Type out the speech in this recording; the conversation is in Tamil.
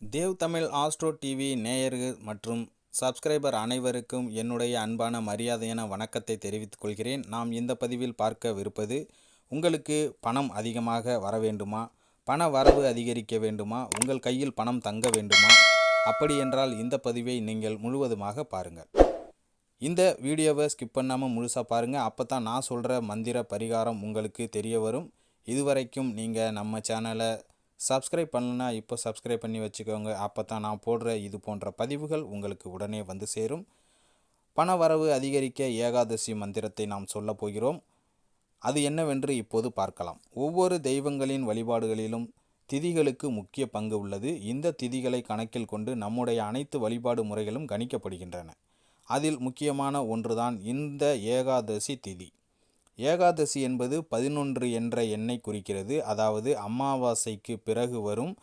தேவ் தமிழ் ஆஸ்ட்ரோ டிவி நேயர்கள் மற்றும் சப்ஸ்கிரைபர் அனைவருக்கும் என்னுடைய அன்பான மரியாதையான வணக்கத்தை தெரிவித்துக் கொள்கிறேன். நாம் இந்த பதிவில் பார்க்கவிருப்பது உங்களுக்கு பணம் அதிகமாக வர வேண்டுமா? பண வரவு அதிகரிக்க வேண்டுமா? உங்கள் கையில் பணம் தங்க வேண்டுமா? அப்படி என்றால் இந்த பதிவை நீங்கள் முழுவதுமாக பாருங்கள். இந்த வீடியோவை ஸ்கிப் பண்ணாமல் முழுசாக பாருங்கள் அப்போ தான் நான் சொல்கிற மந்திர பரிகாரம் உங்களுக்கு தெரிய வரும். இதுவரைக்கும் நீங்கள் நம்ம சேனலை சப்ஸ்கிரைப் பண்ணலனா இப்போ சப்ஸ்கிரைப் பண்ணி வச்சுக்கோங்க. அப்போ தான் நான் போடுற இது போன்ற பதிவுகள் உங்களுக்கு உடனே வந்து சேரும். பண வரவு அதிகரிக்க ஏகாதசி மந்திரத்தை நாம் சொல்லப் போகிறோம். அது என்னவென்று இப்போது பார்க்கலாம். ஒவ்வொரு தெய்வங்களின் வழிபாடுகளிலும் திதிகளுக்கு முக்கிய பங்கு உள்ளது. இந்த திதிகளை கணக்கில் கொண்டு நம்முடைய அனைத்து வழிபாடு முறைகளும் கணிக்கப்படுகின்றன. அதில் முக்கியமான ஒன்றுதான் இந்த ஏகாதசி திதி. ஏகாதசி என்பது பதினொன்று என்ற எண்ணை குறிக்கிறது. அதாவது அமாவாசைக்கு பிறகு வரும்